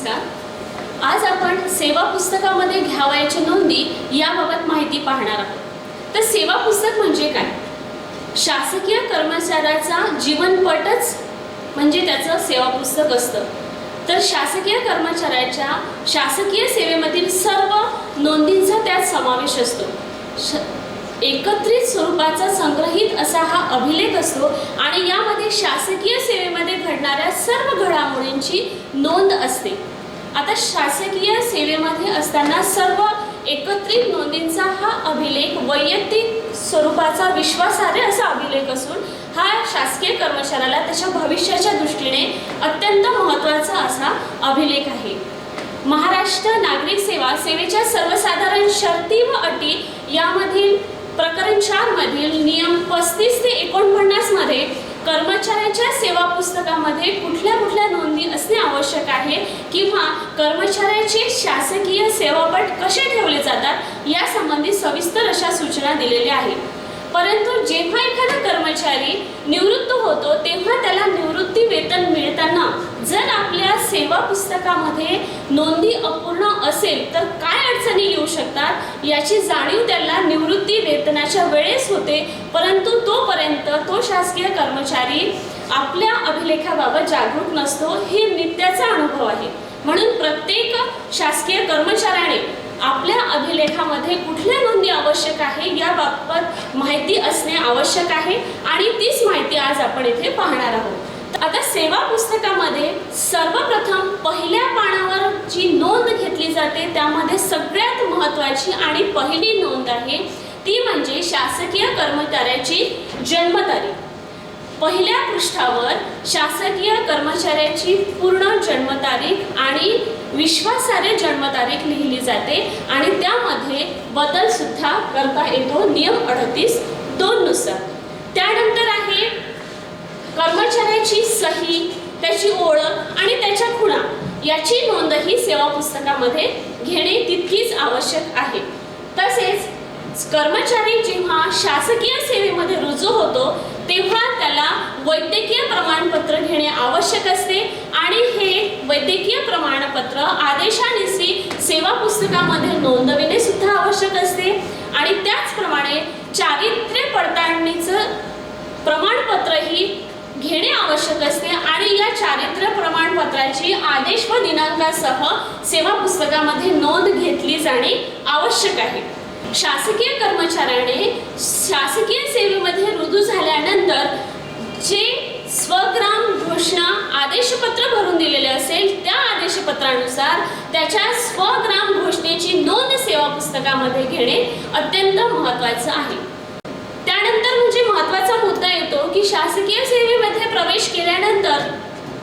नमस्कार. आज आपण सेवा पुस्तकामध्ये घ्यावयाच्या नोंदी याबाबत माहिती पाहणार आहोत. तर सेवा पुस्तक म्हणजे काय? शासकीय कर्मचाऱ्याचा जीवनपटच म्हणजे त्याचं सेवा पुस्तक असतं. तर शासकीय कर्मचाऱ्याच्या शासकीय सेवेमधील सर्व नोंदींचा त्यात समावेश असतो. श एकत्रित स्वरूपाचा संग्रहित असा हा अभिलेख असतो. आणि यामध्ये शासकीय सेवेमध्ये घडणाऱ्या सर्व घडामोडींची नोंद असते. आता शासकीय सेवेमध्ये असताना सर्व एकत्रित नोंदींचा हा अभिलेख वैयक्तिक स्वरूपाचा विश्वासार्ह असा अभिलेख असून हा शासकीय कर्मचाऱ्याला त्याच्या भविष्याच्या दृष्टीने अत्यंत महत्त्वाचा असा अभिलेख आहे. महाराष्ट्र नागरिक सेवा सेवेच्या सर्वसाधारण शर्ती व अटी यामधील प्रकरण चार मधील नियम पस्तीस ते एकोणपन्नासमध्ये कर्मचाऱ्याच्या सेवा पुस्तकामध्ये कुठल्या कुठल्या नोंदी असणे आवश्यक आहे किंवा कर्मचाऱ्याचे शासकीय सेवापट कसे ठेवले जातात यासंबंधी सविस्तर अशा सूचना दिलेल्या आहेत. परंतु जेव्हा एखादा कर्मचारी निवृत्त होतो तेव्हा त्याला निवृत्ती वेतन मिळताना जर आपल्या सेवा पुस्तकामध्ये नोंदी अपूर्ण असेल तर काय अडचणी येऊ शकतात? याची जाणीव त्याला निवृत्ती वेतनाच्या वेळेस होते परंतु तोपर्यंत तो शासकीय कर्मचारी आपल्या अभिलेखाबाबत जागरूक नसतो हे नित्याचा अनुभव आहे. म्हणून प्रत्येक शासकीय कर्मचाऱ्याने आपल्या अभिलेखामध्ये कुठल्या नोंदी आवश्यक आहे याबाबत माहिती असणे आवश्यक आहे आणि तीच माहिती आज आपण इथे पाहणार आहोत. आता सेवा पुस्तकामध्ये सर्वप्रथम पहिल्या पानावर जी नोंद घेतली जाते त्यामध्ये सगळ्यात महत्त्वाची आणि पहिली नोंद आहे ती म्हणजे शासकीय कर्मचाऱ्याची जन्मतारीख. पहिल्या पृष्ठावर शासकीय कर्मचाऱ्याची पूर्ण जन्मतारीख आणि विश्वासारे जन्मतारीख लिहिली जाते आणि त्यामध्ये बदल सुद्धा करता येतो. नियम अडतीस दोन नुसार. त्यानंतर आहे कर्मचाऱ्याची सही त्याची ओळख आणि त्याच्या खुणा. याची नोंदही सेवा पुस्तकामध्ये घेणे तितकीच आवश्यक आहे. तसेच कर्मचारी जेव्हा शासकीय सेवेमध्ये होतो तेव्हा त्याला वैद्यकीय प्रमाणपत्र घेणे आवश्यक असते. आणि हे वैद्यकीय प्रमाणपत्र आदेशानिशी सेवा पुस्तकामध्ये नोंदविणे सुद्धा आवश्यक असते. आणि त्याचप्रमाणे चारित्र्य पडताळणीचं प्रमाणपत्रही घेणे आवश्यक असते. आणि या चारित्र्य प्रमाणपत्राची आदेश व दिनांकासह सेवा पुस्तकामध्ये नोंद घेतली जाणे आवश्यक आहे. शासकीय कर्मचाऱ्याने शासकीय सेवेमध्ये रुजू झाल्यानंतर जे स्वग्राम घोषणा आदेशपत्र भरून दिलेले असेल त्या आदेशपत्रानुसार त्याच्या स्वग्राम घोषणेची नोंद सेवा पुस्तकामध्ये घेणे अत्यंत महत्त्वाचं आहे. त्यानंतर म्हणजे महत्त्वाचा मुद्दा येतो की शासकीय सेवेमध्ये प्रवेश केल्यानंतर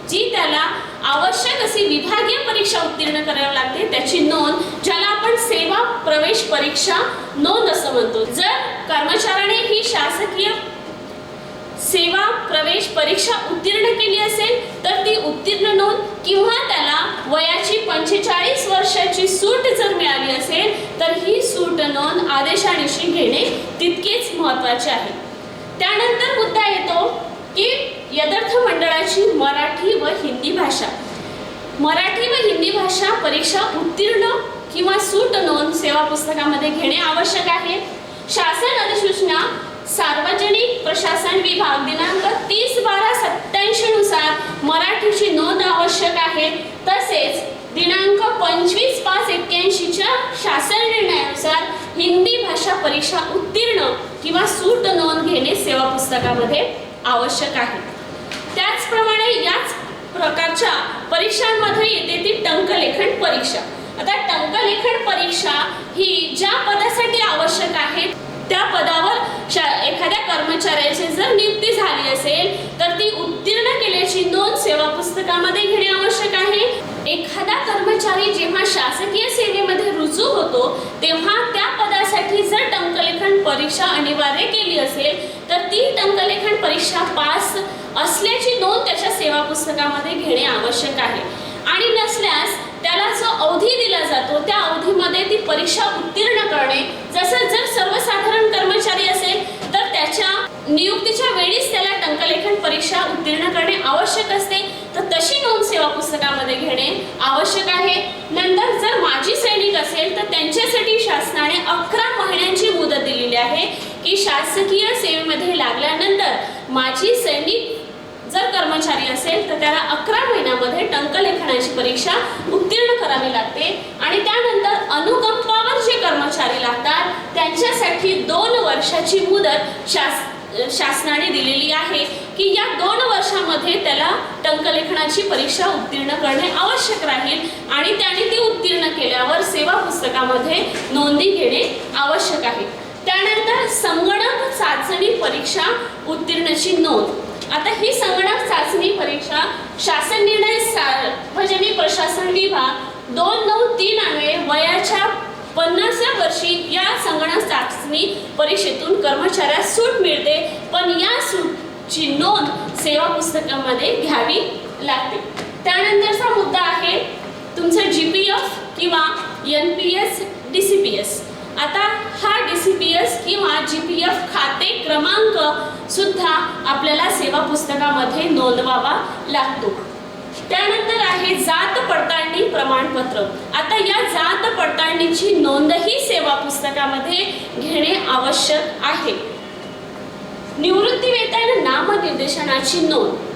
जी त्याला आवश्यक अशी विभागीय परीक्षा उत्तीर्ण करावी लागते त्याची नोंद ज्याला आपण सेवा प्रवेश परीक्षा नोंद असं म्हणतो. जर कर्मचाऱ्याने ही शासकीय परीक्षा उत्तीर्ण केली असेल तर ती उत्तीर्ण नोंद किंवा त्याला वयाची पंचेचाळीस वर्षाची सूट जर मिळाली असेल तर ही सूट नोंद आदेशानिशी घेणे तितकेच महत्त्वाचे आहे. त्यानंतर मुद्दा येतो की यदर्थ मंडळाची मराठी व हिंदी भाषा. मराठी व हिंदी भाषा परीक्षा उत्तीर्ण किंवा सूट नोंद सेवा पुस्तकामध्ये घेणे आवश्यक आहे. शासन अधिसूचना सार्वजनिक प्रशासन विभाग दिनांक तीस बारा सत्याऐंशी नुसार मराठीची नोंद आवश्यक आहे. तसेच दिनांक पंचवीस पाच एक्क्याऐंशीच्या शासन निर्णयानुसार हिंदी भाषा परीक्षा उत्तीर्ण किंवा सूट नोंद घेणे सेवा पुस्तकामध्ये आवश्यक आहे. त्याचप्रमाणे याच प्रकारच्या परीक्षांमध्ये येते ती टंकलेखन परीक्षा. आता टंकलेखन परीक्षा ही ज्या पदासाठी आवश्यक आहे त्या पदावर एखाद्या कर्मचाऱ्याची जर नियुक्ती झाली असेल तर ती उत्तीर्ण केल्याची नोंद सेवा पुस्तकामध्ये घेणे आवश्यक आहे. एखादा कर्मचारी जेव्हा शासकीय सेवेमध्ये रुजू होतो तेव्हा त्या पदासाठी जर टंकलेखन परीक्षा अनिवार्य केली असेल तर ती टंकलेखन परीक्षा पास असल्याची नोंद त्याच्या सेवा पुस्तकामध्ये घेणे आवश्यक आहे. आणि नसल्यास त्याला जो अवधी दिला जातो त्या अवधीमध्ये ती परीक्षा उत्तीर्ण करणे जसं जर सर्वसाधारण कर्मचारी असेल तर त्याच्या नियुक्तीच्या वेळीच त्याला टंकलेखन परीक्षा उत्तीर्ण करणे आवश्यक असते. तर तशी नोंद सेवा पुस्तकामध्ये घेणे आवश्यक आहे. नंतर जर माजी सैनिक असेल तर त्यांच्यासाठी शासनाने अकरा महिन्यांची मुदत दिलेली आहे की शासकीय सेवेमध्ये लागल्यानंतर माजी सैनिक जर कर्मचारी असेल तर त्याला अकरा महिन्यामध्ये टंकलेखनाची परीक्षा उत्तीर्ण करावी लागते. आणि त्यानंतर अनुकंपावर जे कर्मचारी लागतात त्यांच्यासाठी दोन वर्षाची मुदत शास शासनाने दिलेली आहे की या दोन वर्षामध्ये त्याला टंकलेखनाची परीक्षा उत्तीर्ण करणे आवश्यक राहील आणि त्याने ती उत्तीर्ण केल्यावर सेवा पुस्तकामध्ये नोंदी घेणे आवश्यक आहे. त्यानंतर संगणक चाचणी परीक्षा उत्तीर्णची नोंद. आता ही संगणक चाचणी परीक्षा शासन निर्णय सार्वजनिक म्हणजे प्रशासन विभाग दोन नऊ तीन आणि वयाच्या पन्नासव्या वर्षी या संगणक चाचणी परीक्षेतून कर्मचाऱ्यास सूट मिळते. पण या सूटची नोंद सेवा पुस्तकामध्ये घ्यावी लागते. त्यानंतरचा मुद्दा आहे तुमचं जी पी एफ किंवा N P S D C P S आता हा डी सी पी एस किंवा जी पी एफ खाते क्रमांक सुद्धा आपल्याला सेवा पुस्तकामध्ये नोंदवावा लागतो. त्यानंतर आहे जात पडताळणी प्रमाणपत्र. आता या जात पडताळणीची नोंदही सेवा पुस्तकामध्ये घेणे आवश्यक आहे. निवृत्ती वेतन नामनिर्देशनाची नोंद.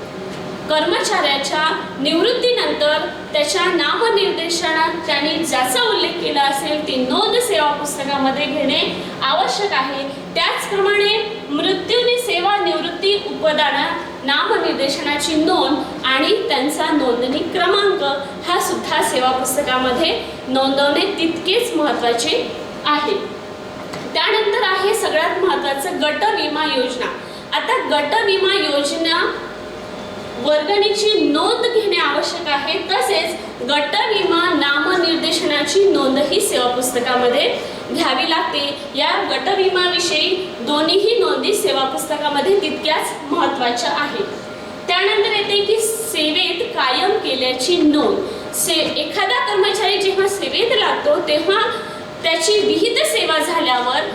कर्मचाऱ्याच्या निवृत्तीनंतर त्याच्या नामनिर्देशनात त्यांनी ज्याचा उल्लेख केला असेल ती नोंद सेवा पुस्तकामध्ये घेणे आवश्यक आहे. त्याचप्रमाणे मृत्यूने सेवा निवृत्ती उपदाना नामनिर्देशनाची नोंद आणि त्यांचा नोंदणी क्रमांक हा सुद्धा सेवा पुस्तकामध्ये नोंदवणे तितकेच महत्त्वाचे आहे. त्यानंतर आहे सगळ्यात महत्त्वाचं गट विमा योजना. आता गट विमा योजना वर्गणीची नोंद घेणे आवश्यक आहे. तसेच गट विमा नामनिर्देशनाची नोंदही सेवा पुस्तकामध्ये घ्यावी लागते. या गट विमाविषयी दोन्हीही नोंदी सेवा पुस्तकामध्ये तितक्याच महत्त्वाच्या आहेत. त्यानंतर येते की सेवेत कायम केल्याची नोंद. से एखादा कर्मचारी जेव्हा सेवेत लागतो तेव्हा त्याची विहित सेवा झाल्यावर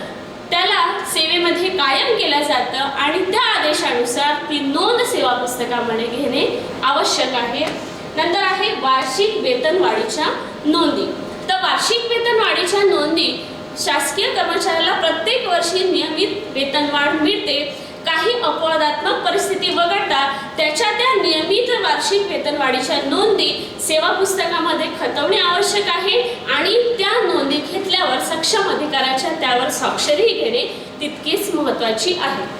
त्याला सेवेमध्ये कायम केलं जातं आणि त्या ती नोंद सेवा पुस्तकामध्ये घेणे आवश्यक आहे. नंतर आहे वार्षिक वेतनवाढीच्या नोंदी. तर वार्षिक वेतनवाढीच्या नोंदी शासकीय कर्मचाऱ्याला प्रत्येक वर्षी नियमित वेतनवाढ मिळते. काही अपवादात्मक परिस्थिती वगळता त्याच्या त्या नियमित वार्षिक वेतनवाढीच्या नोंदी सेवा पुस्तकामध्ये खतवणे आवश्यक आहे आणि त्या नोंदी घेतल्यावर सक्षम अधिकाऱ्याच्या त्यावर स्वाक्षरी घेणे तितकीच महत्त्वाची आहे.